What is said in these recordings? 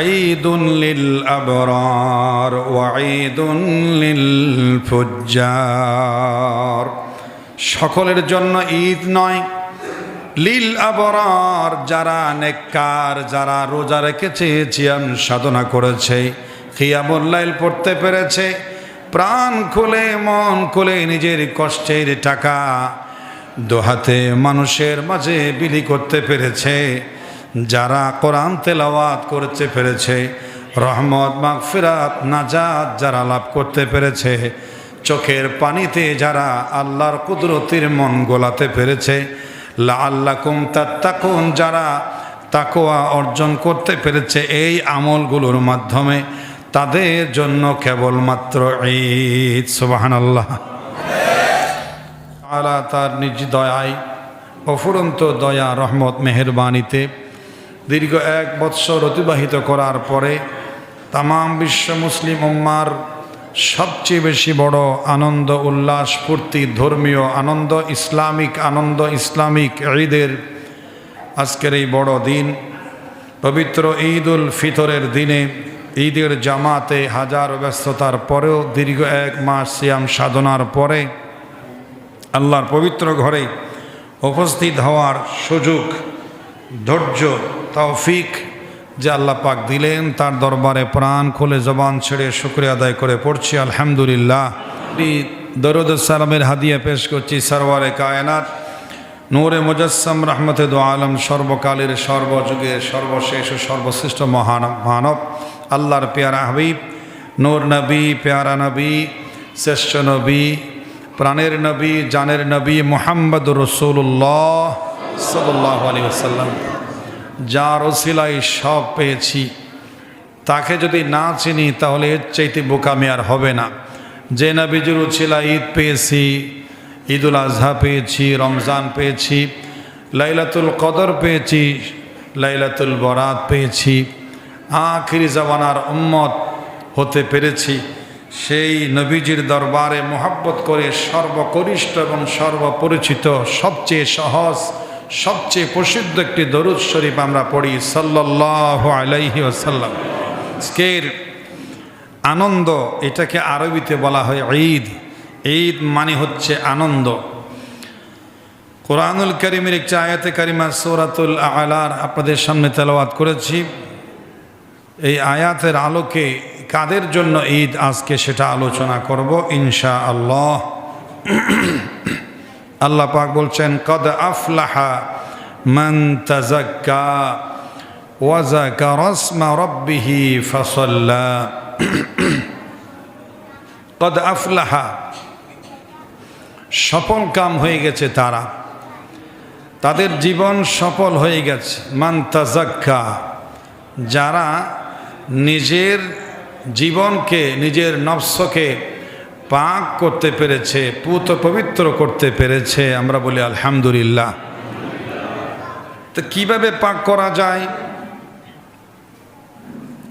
ঈদুন লিল আবরার ওয়াঈদুন লিল ফুজ্জার সকলের জন্য ঈদ নয় লিল আবরার যারা নেককার, যারা রোজা রেখেছে, জিয়াম সাধনা করেছে খিয়ামুল্লাইল পড়তে পেরেছে, প্রাণ খুলে, মন খুলে নিজের কষ্টের টাকা দোহাতে মানুষের মাঝে বিলি করতে পেরেছে। যারা কোরআন তেলাওয়াত করতে পেরেছে, রহমত, মাগফিরাত, নাজাত যারা লাভ করতে পেরেছে, চোখের পানিতে যারা আল্লাহর কুদরতির মন গোলাতে পেরেছে লা কুম তাত্তাকুন, যারা তাকোয়া অর্জন করতে পেরেছে এই আমলগুলোর মাধ্যমে, তাদের জন্য কেবলমাত্র ঈদ সুবাহান আল্লাহ আলা তার নিজ দয়ায়, অফুরন্ত দয়া, রহমত, মেহরবানিতে দীর্ঘ এক বৎসর অতিবাহিত করার পরে তাম বিশ্ব মুসলিম উম্মার সবচেয়ে বেশি বড় আনন্দ, উল্লাস, ফুর্তি, ধর্মীয় আনন্দ, ইসলামিক আনন্দ, ইসলামিক ঈদের আজকের এই বড় দিন। পবিত্র ঈদ উল ফিতরের দিনে ঈদের জামাতে হাজার ব্যস্ততার পরেও দীর্ঘ এক মাস সিয়াম সাধনার পরে আল্লাহর পবিত্র ঘরে উপস্থিত হওয়ার সুযোগ, ধৈর্য তৌফিক যে আল্লাহ পাক দিলেন, তার দরবারে প্রাণ খুলে জবান ছেড়ে শুক্রিয়া আদায় করে পড়ছি, আলহামদুলিল্লাহ। দরুদ সালামের হাদিয়া পেশ করছি সরওয়ারে কায়নাত। নূরে মুজাসম রহমতে দো আলম সর্বকালের সর্বযুগের সর্বশেষ ও সর্বশ্রেষ্ঠ মহান মানব, আল্লাহর পেয়ারা হাবিব, নূর নবী, পেয়ারা নবী, শ্রেষ্ঠ নবী, প্রাণের নবী, জানের নবী মোহাম্মদ রসুল্লাহ সাল্লাহ আলী আসাল্লাম যার ওসিলাই সব পেয়েছি। তাকে যদি না চিনি, তাহলে এর চাইতে বোকামি আর হবে না। যে নবীজুর উছিলা ঈদ পেয়েছি, ঈদুল আজহা পেয়েছি, রমজান পেয়েছি, লাইলাতুল কদর পেয়েছি, লাইলাতুল বরাত পেয়েছি, আখিরি জামানার উম্মত হতে পেরেছি। সেই নবীজির দরবারে মোহাব্বত করে সর্বকনিষ্ঠ এবং সর্বপরিচিত, সবচেয়ে সহজ সবচেয়ে প্রসিদ্ধ একটি দরুদ শরীফ আমরা পড়ি সাল্লাহ আলাইহি আসাল্লাম আজকের আনন্দ, এটাকে আরবিতে বলা হয় ঈদ। ঈদ মানে হচ্ছে আনন্দ। কোরআনুল করিমের একটি আয়াতে কারিমা, সৌরাতুল আলার, আপনাদের সামনে তেলাওয়াত করেছি। এই আয়াতের আলোকে কাদের জন্য ঈদ, আজকে সেটা আলোচনা করব ইনশা আল্লাহ আল্লাহ পাক বলছেন, কদ আফলাহা মান তাজাক্কা ওয়াজাকা রসমা রব্বিহি ফসল্লা। কদ আফলাহা, সফল কাম হয়ে গেছে তারা। তাদের জীবন সফল হয়ে গেছে। মান তাজাক্কা, যারা নিজের জীবনকে, নিজের নফসকে পাক করতে পেরেছে পুত পবিত্র করতে পেরেছে আমরা বলি আলহামদুলিল্লাহ। তো কীভাবে পাক করা যায়?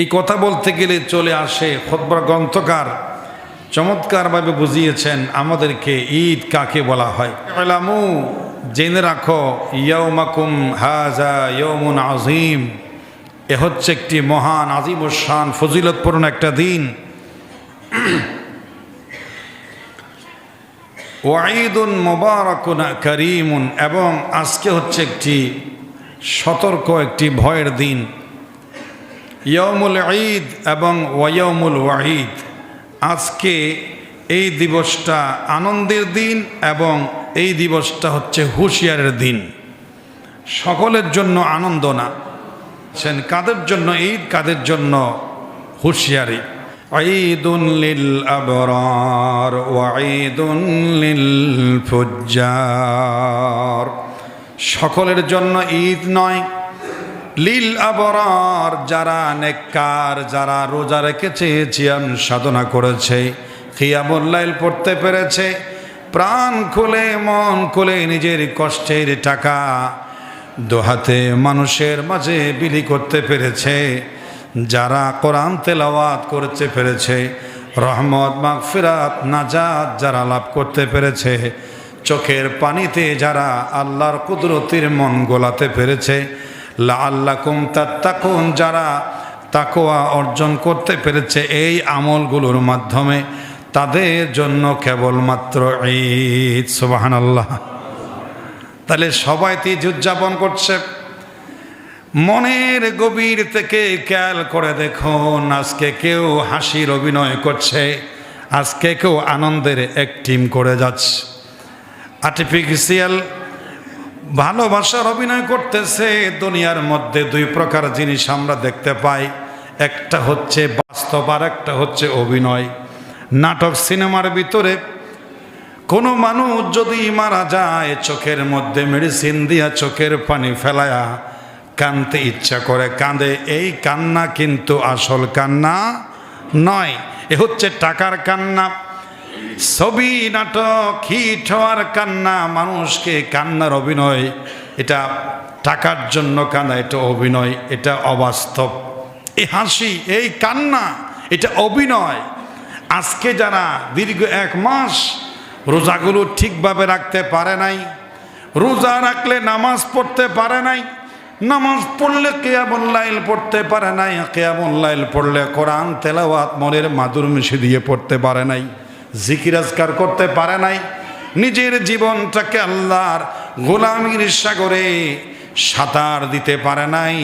এই কথা বলতে গেলে চলে আসে খোদবার গ্রন্থকার চমৎকারভাবে বুঝিয়েছেন আমাদেরকে ঈদ কাকে বলা হয়। এলামু জেনে রাখো ইয়ৌমাকুম হাজা ইয়ৌমুন আজিম এ হচ্ছে একটি মহান আজিম শান ফজিলতপূর্ণ একটা দিন। ওয়াঈদুন মোবারকুন করিমুন, এবং আজকে হচ্ছে একটি সতর্ক, একটি ভয়ের দিন। ইয়মুল ঈদ এবং ওয়মুল ওয়াহিদ আজকে এই দিবসটা আনন্দের দিন এবং এই দিবসটা হচ্ছে হুঁশিয়ারের দিন। সকলের জন্য আনন্দ না। কাদের জন্য ঈদ, কাদের জন্য হুঁশিয়ারি? আবরার ওয়াঈদুন লিল ফুজ্জার। সকলের জন্য ঈদ নয়, লীল আবরার যারা নেককার, যারা রোজা রেখেছে জিয়াম সাধনা করেছে খিয়ামুল্লাইল পড়তে পেরেছে, প্রাণ খুলে, মন খুলে নিজের কষ্টের টাকা দোহাতে মানুষের মাঝে বিলি করতে পেরেছে। যারা কোরআন তেলাওয়াত করতে পেরেছে, রহমত, মাগফিরাত, নাজাত যারা লাভ করতে পেরেছে, চোখের পানিতে যারা আল্লাহর কুদরতির মন গোলাতে পেরেছে লা আল্লাহ কুম তাত্তাকুন, যারা তাকোয়া অর্জন করতে পেরেছে এই আমলগুলোর মাধ্যমে, তাদের জন্য কেবলমাত্র ঈদ সুবাহান আল্লাহ তাহলে সবাই তিজ উদযাপন করছে। মনের গভীর থেকে খেয়াল করে দেখুন আজকে কেউ হাসির অভিনয় করছে, আজকে কেউ আনন্দের একটিম করে যাচ্ছে। আর্টিফিশিয়াল ভালোবাসার অভিনয় করতেছে, দুনিয়ার মধ্যে দুই প্রকার জিনিস আমরা দেখতে পাই, একটা হচ্ছে বাস্তব আর একটা হচ্ছে অভিনয়। নাটক সিনেমার ভিতরে কোনো মানুষ যদি মারা যায়, চোখের মধ্যে মেডিসিন দিয়া চোখের পানি ফেলায়া কানতে ইচ্ছা করে কাঁদে, এই কান্না কিন্তু আসল কান্না নয়। এ হচ্ছে টাকার কান্না। ছবি, নাটক, হিট হওয়ার কান্না, মানুষকে কান্নার অভিনয়, এটা টাকার জন্য কান্না, এটা অভিনয়, এটা অবাস্তব। এই হাসি, এই কান্না, এটা অভিনয়। আজকে যারা দীর্ঘ এক মাস রোজাগুলো ঠিকভাবে রাখতে পারে নাই, রোজা রাখলে নামাজ পড়তে পারে নাই নামাজ পড়লে কেয়ামুল্লাইল পড়তে পারে নাই কেয়ামুল্লাইল পড়লে কোরআন, তেলাওয়াত, মনের মাদুর মিশে দিয়ে পড়তে পারে নাই জিকিরাজকার করতে পারে নাই। নিজের জীবনটাকে আল্লাহর গোলামির সাগরে সাঁতার দিতে পারে নাই।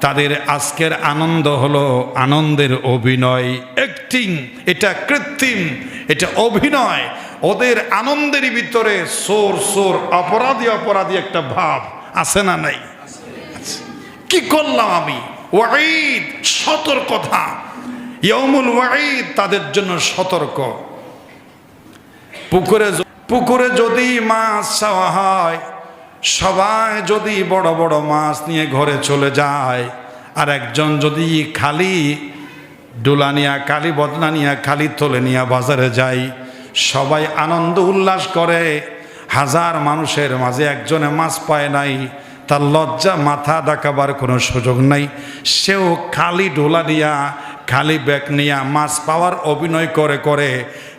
তাদের আজকের আনন্দ হলো আনন্দের অভিনয় অ্যাক্টিং এটা কৃত্রিম, এটা অভিনয়। ওদের আনন্দের ভিতরে সোর সোর, অপরাধী অপরাধী একটা ভাব আছে না নাই? কি করলাম আমি? ওয়াঈদ, সতর্কতা। ইয়মুল ওয়াঈদ, তাদের জন্য সতর্ক। পুকুরে পুকুরে যদি মাছ চাওয়া হয়, সবাই যদি বড় বড় মাছ নিয়ে ঘরে চলে যায়, আর একজন যদি খালি ডোলা নিয়া, খালি বদনা নিয়া, খালি তোলে নিয়া বাজারে যায়, সবাই আনন্দ উল্লাস করে। হাজার মানুষের মাঝে একজনে মাছ পায় নাই তার লজ্জা মাথা ডাকাবার কোনো সুযোগ নাই। সেও খালি ডোলা নিয়া, খালি ব্যাগ নিয়া মাছ পাওয়ার অভিনয় করে করে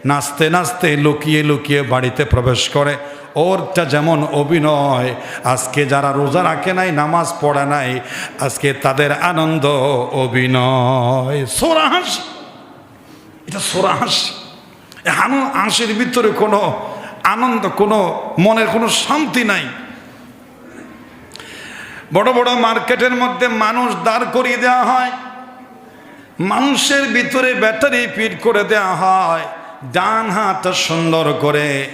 নাচতে নাচতে লুকিয়ে লুকিয়ে বাড়িতে প্রবেশ করে। ওরটা যেমন অভিনয়, আজকে যারা রোজা রাখে নাই, নামাজ পড়ে নাই, আজকে তাদের আনন্দ অভিনয়। সোরাহাস এটা সোরাহাস হাসির ভিতরে কোনো আনন্দ, কোনো মনের কোনো শান্তি নাই। বড় বড় মার্কেটের মধ্যে মানুষ দাঁড় করিয়ে দেওয়া হয়। মানুষের ভিতরে ব্যাটারি ফিট করে দেওয়া হয়। ডান হাত সুন্দর করে।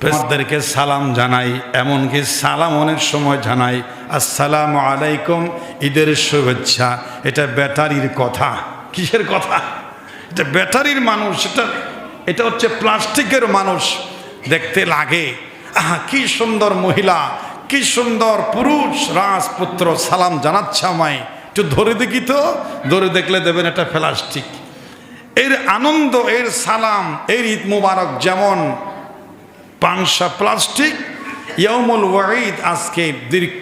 প্রেসদেরকে সালাম জানাই, এমনকি সালাম অনেক সময় জানাই, আসসালামু আলাইকুম, ঈদের শুভেচ্ছা। এটা ব্যাটারির কথা। কিসের কথা? এটা ব্যাটারির মানুষ, এটা এটা হচ্ছে প্লাস্টিকের মানুষ। দেখতে লাগে, আহা, কি সুন্দর মহিলা। কি সুন্দর পুরুষ রাজপুত্র, সালাম জানাচ্ছে আমায়। একটু ধরে দেখি তো, ধরে দেখলে দেবেন এটা প্লাস্টিক। এর আনন্দ, এর সালাম, এর ঈদ মুবারক যেমন পাংশা প্লাস্টিক ইয়মুল ওয়াঈদ আজকে দীর্ঘ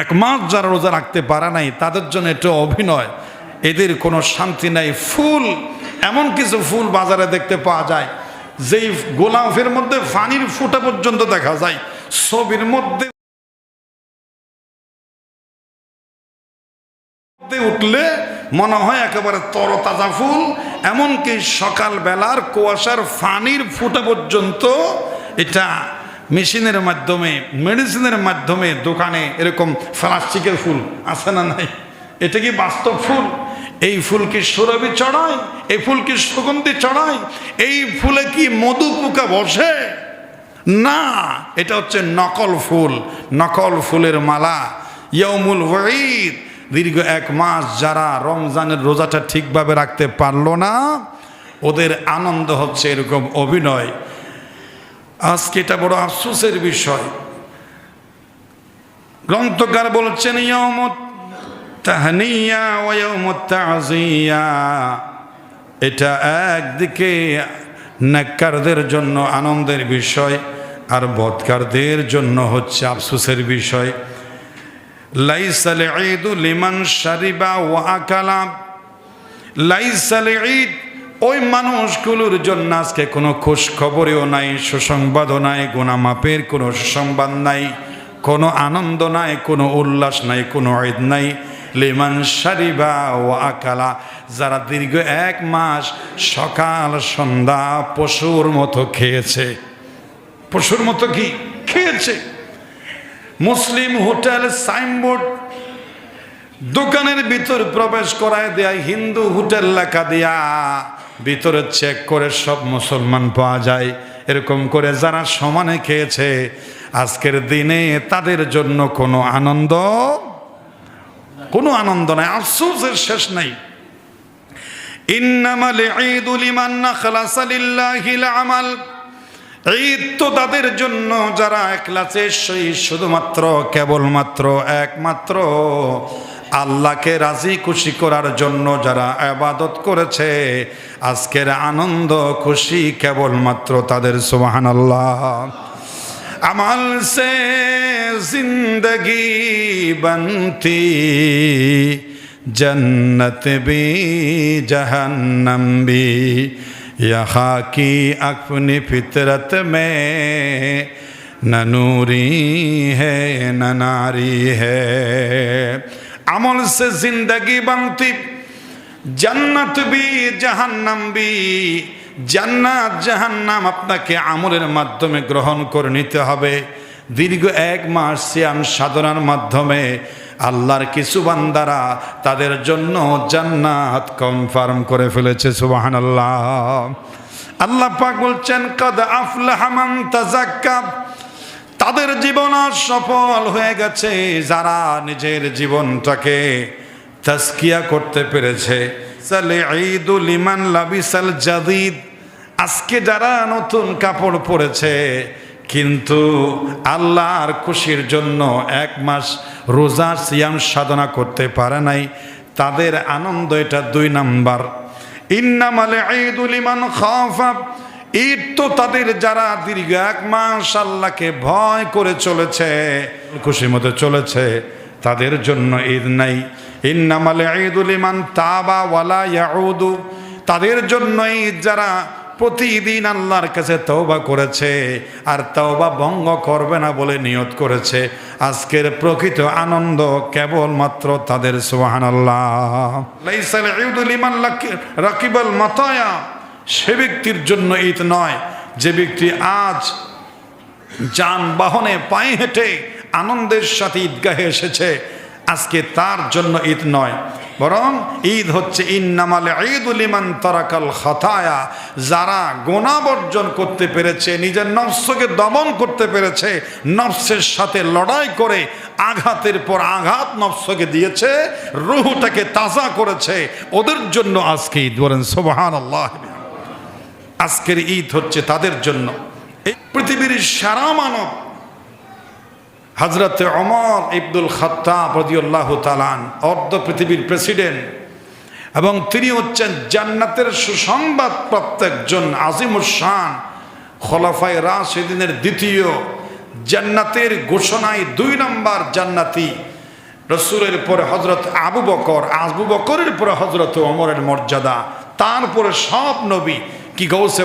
এক মাস যারা রোজা রাখতে পারা নাই, তাদের জন্য এটা অভিনয়। এদের কোনো শান্তি নাই। ফুল, এমন কিছু ফুল বাজারে দেখতে পাওয়া যায়, যেই গোলাপের মধ্যে ফানির ফুটা পর্যন্ত দেখা যায়, ছবির মধ্যে মধ্যে উঠলে মনে হয় একেবারে তরতাজা ফুল, এমনকি সকালবেলার কুয়াশার ফানির ফুটা পর্যন্ত এটা মেশিনের মাধ্যমে, মেডিসিনের মাধ্যমে দোকানে এরকম প্লাস্টিকের ফুল আছে না নাই? এটা কি বাস্তব ফুল? এই ফুল কি সুরভি চড়ায় এই ফুল কি সুগন্ধি চড়ায় এই ফুলে কি মধু পোকা বসে? না, এটা হচ্ছে নকল ফুল। নকল ফুলের মালা ইয়মুল ওয়াঈদ। দীর্ঘ এক মাস যারা রমজানের রোজাটা ঠিকভাবে রাখতে পারল না, ওদের আনন্দ হচ্ছে এরকম অভিনয়। আজকে এটা বড় আফসোসের বিষয়। গ্রন্থকার বলছেন এটা একদিকে নেককারদের জন্য আনন্দের বিষয়, আর বৎকারদের জন্য হচ্ছে আফসোসের বিষয়। লাইসাল ঈদু লিমান শারিবা ওয়া আকালা। লাইসাল ঈদ ওই মানুষগুলোর জন্য আজকে কোনো খোঁজ খবরেও নাই, সুসংবাদও নাই গুণামাপের কোনো সুসংবাদ নাই, কোনো আনন্দ নাই, কোনো উল্লাস নাই, কোনো ঈদ নাই। লিমান সারিবা ও আকালা, যারা দীর্ঘ এক মাস সকাল সন্ধ্যা পশুর মতো খেয়েছে। পশুর মতো কি? খেয়েছে। মুসলিম হোটেল সাইনবোর্ড দোকানের ভিতর প্রবেশ করায় দেয়া, হিন্দু হোটেল লেখা দেয়া। ভিতরে চেক করে সব মুসলমান পাওয়া যায়। এরকম করে যারা সমানে খেয়েছে, আজকের দিনে তাদের জন্য কোনো আনন্দ কোনো আনন্দ নাই, আফসোসের শেষ নাই। ইন্নামাল ঈদুল ইমান নাখলাসা লিল্লাহিল আমাল। ঈদ তো তাদের জন্য যারা একলা সেই শুধুমাত্র, কেবলমাত্র, একমাত্র আল্লাহকে রাজি খুশি করার জন্য যারা আবাদত করেছে, আজকের আনন্দ, খুশি কেবলমাত্র তাদের সুবাহান আল্লাহ আমাল সে জিন্দগি বন্তি, জন্নত বি জহন্নম বি। यहाँ की अपनी फितरत में न नूरी है न नारी है अमल से जिंदगी बनती জান্নাত বি জাহান্নাম বি জান্নাত জাহান্নাম আপনাকে আমলের মাধ্যমে গ্রহণ করে নিতে হবে দীর্ঘ এক মাস সিয়াম সাধনার মাধ্যমে আল্লাহর কিছু বান্দারা তাদের জন্য জান্নাত কনফার্ম করে ফেলেছে সুবাহান আল্লাহ আল্লাহ পাক বলছেন, কদ আফলাহা মান তাজাক্কা তাদের জীবন সফল হয়ে গেছে, যারা নিজের জীবনটাকে তাস্কিয়া করতে পেরেছে। সালে ঈদুল ইমান লাবিসাল জাদিদ। আজকে যারা নতুন কাপড় পরেছে কিন্তু আল্লাহর খুশির জন্য এক মাস রোজা সিয়াম সাধনা করতে পারে নাই। তাদের আনন্দ এটা দুই নাম্বার। ইন্নামালে ঈদুল ইমান খাফা। ঈদ তো তাদের যারা দীর্ঘ এক মাস আল্লাহকে ভয় করে চলেছে খুশি মতো চলেছে, তাদের জন্য ঈদ নাই। ইন্নামাল ঈদুল ইমান তাবা ওয়ালা ইয়াউদু। তাদের জন্য ঈদ যারা প্রতিদিন আল্লাহর কাছে তওবা করেছে, আর তওবা ভঙ্গ করবে না বলে নিয়ত করেছে। আজকের প্রকৃত আনন্দ কেবলমাত্র তাদের ইমান রাকিবাল মাতায়া। সে ব্যক্তির জন্য ঈদ নয়, যে ব্যক্তি আজ যানবাহনে পায়ে হেঁটে আনন্দের সাথে ঈদগাহে এসেছে আজকে তার জন্য ঈদ নয়। বরং ঈদ হচ্ছে ইন্নামাল ঈদুল ইমান তারাকাল খতায়া। যারা গোনা বর্জন করতে পেরেছে, নিজের নফসকে দমন করতে পেরেছে, নফসের সাথে লড়াই করে আঘাতের পর আঘাত নফসকে দিয়েছে, রুহটাকে তাজা করেছে, ওদের জন্য আজকে ঈদ বলেন সোবাহান আল্লাহ আজকের ঈদ হচ্ছে তাদের জন্য। এই পৃথিবীর সারা মানব হজরত অমর ইবদুল খত্তাব রদিউল্লাহ তালান অর্ধ পৃথিবীর প্রেসিডেন্ট, এবং তিনি হচ্ছেন জান্নাতের সুসংবাদ প্রত্যেকজন আজিমুসান খলাফাই রাশিদিনের দ্বিতীয়, জান্নাতের ঘোষণায় দুই নম্বর জান্নাতি। রসুলের পরে হজরত আবু বকর, আবু বকরের পরে হজরত অমরের মর্যাদা, তারপরে সব নবী কি গৌসে